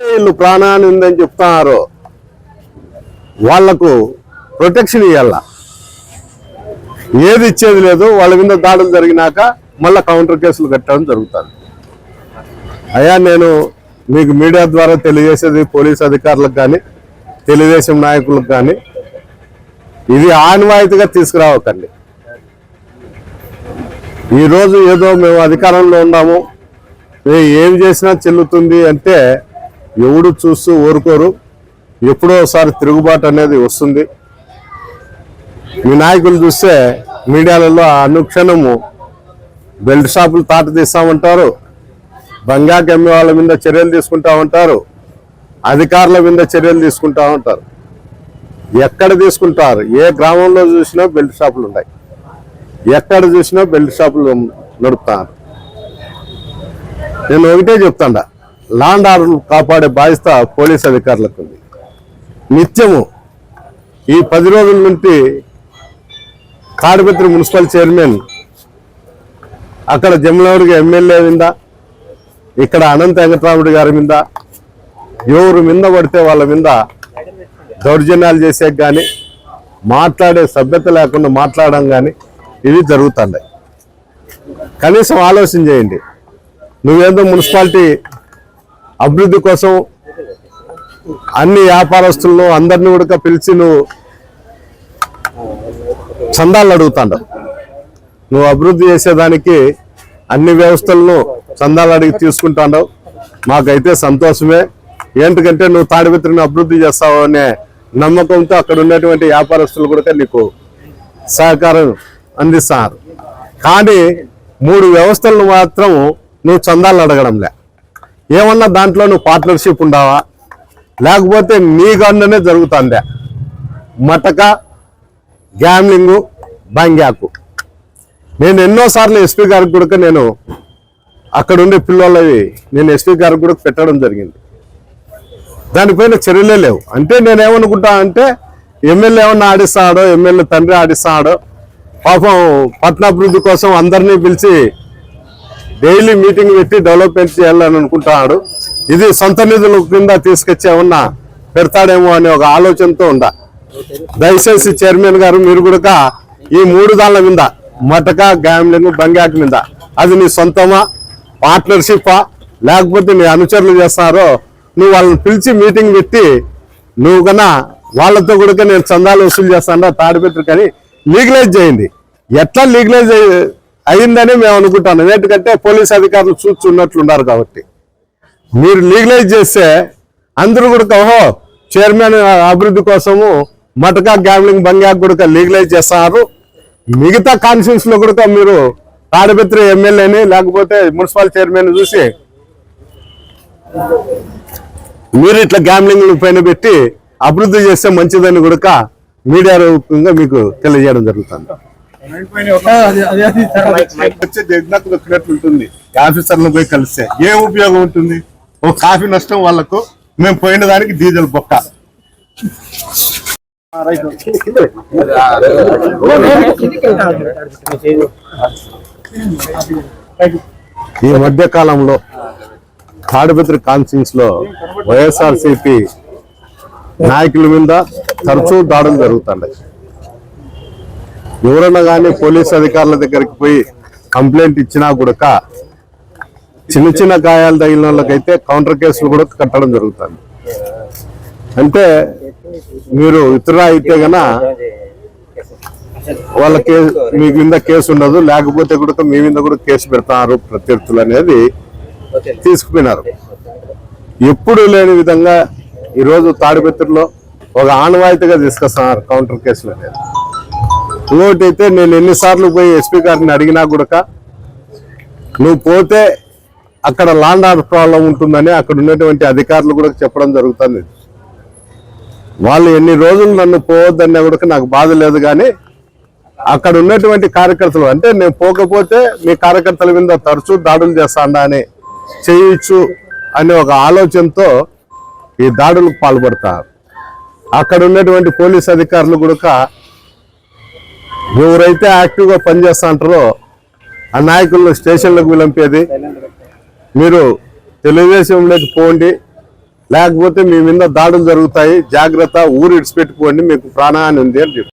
వీళ్ళు ప్రాణాన్ని ఉందని చెప్తున్నారు. వాళ్ళకు ప్రొటెక్షన్ ఇవ్వాల ఏది ఇచ్చేది లేదు వాళ్ళ మీద దాడులు జరిగినాక మళ్ళీ కౌంటర్ కేసులు కట్టడం జరుగుతుంది అయ్యా నేను మీకు మీడియా ద్వారా తెలియజేసేది పోలీస్ అధికారులకు కానీ తెలుగుదేశం నాయకులకు కానీ ఇది ఆనవాయితీగా తీసుకురావకండి. ఈరోజు ఏదో మేము అధికారంలో ఉన్నాము మేము ఏం చేసినా చెల్లుతుంది అంటే ఎవడు చూస్తూ ఊరుకోరు ఎప్పుడో ఒకసారి తిరుగుబాటు అనేది వస్తుంది. మీ నాయకులు చూస్తే మీడియాలలో అనుక్షణము బెల్ట్ షాపులు తాట తీస్తామంటారు బంగాకి అమ్మే వాళ్ళ మీద చర్యలు తీసుకుంటా ఉంటారు. అధికారుల మీద చర్యలు తీసుకుంటా ఉంటారు. ఎక్కడ తీసుకుంటారు? ఏ గ్రామంలో చూసినా బెల్ట్ షాపులు ఉన్నాయి ఎక్కడ చూసినా బెల్ట్ షాపులు నడుపుతారు. నేను ఒకటే చెప్తాడా. లాండ్ ఆర్డర్ కాపాడే బాధ్యత పోలీస్ అధికారులకు ఉంది. నిత్యము ఈ పది రోజుల నుండి తాడిపత్రి మున్సిపల్ చైర్మన్ అక్కడ జమలవాడికి ఎమ్మెల్యే మీద ఇక్కడ అనంత వెంకటరాముడి గారి మీద ఎవరు మీద పడితే వాళ్ళ మీద దౌర్జన్యాలు చేసే కానీ మాట్లాడే సభ్యత లేకుండా మాట్లాడడం కానీ ఇవి జరుగుతున్నాయి కనీసం ఆలోచన చేయండి. నువ్వేదో మున్సిపాలిటీ అభివృద్ధి కోసం అన్ని వ్యాపారస్తులను అందరినీ కూడా పిలిచి నువ్వు చందాలు అడుగుతాడు. నువ్వు అభివృద్ధి చేసేదానికి అన్ని వ్యవస్థలను చందాలు అడిగి తీసుకుంటాడు మాకైతే సంతోషమే. ఏంటికంటే నువ్వు తాడిపత్రిని అభివృద్ధి చేస్తావు అనే నమ్మకంతో అక్కడ ఉన్నటువంటి వ్యాపారస్తులు కూడా నీకు సహకారం అందిస్తారు. కానీ మూడు వ్యవస్థలను మాత్రం నువ్వు చందాలు అడగడంలే. ఏమన్నా దాంట్లో నువ్వు పార్ట్నర్షిప్ ఉండవా? లేకపోతే నీ గండనే జరుగుతుందే. మటక గ్యామ్లింగు బంగ్యాకు. నేను ఎన్నోసార్లు ఎస్పీ గారికి కూడా నేను అక్కడ ఉండే పిల్లలవి నేను ఎస్పీ గారికి కూడా పెట్టడం జరిగింది. దానిపైన చర్యలే లేవు. అంటే నేను ఏమనుకుంటా అంటే ఎమ్మెల్యే ఏమన్నా ఆడిస్తాడో ఎమ్మెల్యే తండ్రి ఆడిస్తాడో పాపం పట్టణాభివృద్ధి కోసం అందరినీ పిలిచి డైలీ మీటింగ్ పెట్టి డెవలప్మెంట్ చేయాలని అనుకుంటున్నాడు ఇది సొంత నిధుల కింద తీసుకొచ్చి ఏమన్నా పెడతాడేమో అనే ఒక ఆలోచనతో ఉందా? దయచేసి చైర్మన్ గారు మీరు కూడా ఈ మూడు దాళ్ళ మీద మటక గ్యాంబ్లింగ్ బంగాక్ మీద. అది నీ సొంతమా పార్ట్నర్షిప్పా లేకపోతే నీ అనుచరులు చేస్తారో నువ్వు వాళ్ళని పిలిచి మీటింగ్ పెట్టి నువ్వు కన్నా వాళ్ళతో కూడా నేను చందాలు వసూలు చేస్తాను తాడిపెట్టు కానీ లీగలైజ్ చేయండి. ఎట్లా లీగలైజ్ అయిందని మేము అనుకుంటాను. ఎందుకంటే పోలీస్ అధికారులు చూస్తున్నట్లున్నారు కాబట్టి. మీరు లీగలైజ్ చేస్తే అందరూ కూడా ఓహో చైర్మన్ అభివృద్ధి కోసము మటకా గ్యామ్లింగ్ బంగాక్ కూడా లీగలైజ్ చేస్తున్నారు మిగతా కాన్స్టిట్యూన్స్లో కూడా మీరు తాడిపత్రి ఎమ్మెల్యేని లేకపోతే మున్సిపల్ చైర్మన్ చూసి మీరు ఇట్లా గ్యామ్లింగ్ పైన పెట్టి అభివృద్ధి చేస్తే మంచిదని కూడా మీడియా రూపంగా మీకు తెలియజేయడం జరుగుతుంది. వచ్చే ఆఫీసర్లు పోయి కలిస్తే ఏ ఉపయోగం ఉంటుంది? ఓ కాఫీ నష్టం వాళ్ళకు మేము పోయిన దానికి డీజిల్ బొక్క. ఈ మధ్య కాలంలో తాడిపత్రి కాన్ఫరెన్స్లో వైఎస్ఆర్సిపి నాయకుల మీద తరచూ దాడులు జరుగుతున్నాయి ఎవరన్నా కానీ పోలీస్ అధికారుల దగ్గరికి పోయి కంప్లైంట్ ఇచ్చినా కూడా చిన్న చిన్న గాయాలు తగిలిన వాళ్ళకైతే కౌంటర్ కేసులు కూడా కట్టడం జరుగుతుంది. అంటే మీరు ఇతర అయితే గన వాళ్ళ కేసు మీ మీద కేసు ఉండదు లేకపోతే కూడా మీ మీద కూడా కేసు పెడతారు ప్రత్యర్థులు అనేది తీసుకుపోయినారు. ఎప్పుడు లేని విధంగా ఈరోజు తాడిపత్రిలో ఒక ఆనవాయితీగా తీసుకొస్తున్నారు కౌంటర్ కేసులు అనేది. ఇంకోటి అయితే నేను ఎన్నిసార్లు పోయి ఎస్పీ గారిని అడిగినా కూడా నువ్వు పోతే అక్కడ లాండ్ ఆర్డర్ ప్రాబ్లం ఉంటుందని అక్కడ ఉన్నటువంటి అధికారులు కూడా చెప్పడం జరుగుతుంది. వాళ్ళు ఎన్ని రోజులు నన్ను పోవద్దన్నా కూడా నాకు బాధ లేదు కానీ అక్కడ ఉన్నటువంటి కార్యకర్తలు అంటే నేను పోకపోతే మీ కార్యకర్తల మీద తరచూ దాడులు చేస్తాడా అని చేయొచ్చు అనే ఒక ఆలోచనతో ఈ దాడులకు పాల్పడతారు. అక్కడ ఉన్నటువంటి పోలీస్ అధికారులు కూడా ఎవరైతే యాక్టివ్గా పనిచేస్తుంటారో ఆ నాయకులను స్టేషన్లకు విలంపేది. మీరు తెలుగుదేశంలోకి పోండి లేకపోతే మీ మీద దాడులు జరుగుతాయి. జాగ్రత్త ఊరు ఇడిచిపెట్టుకోండి మీకు ప్రాణహాని ఉంది అని చెప్పి.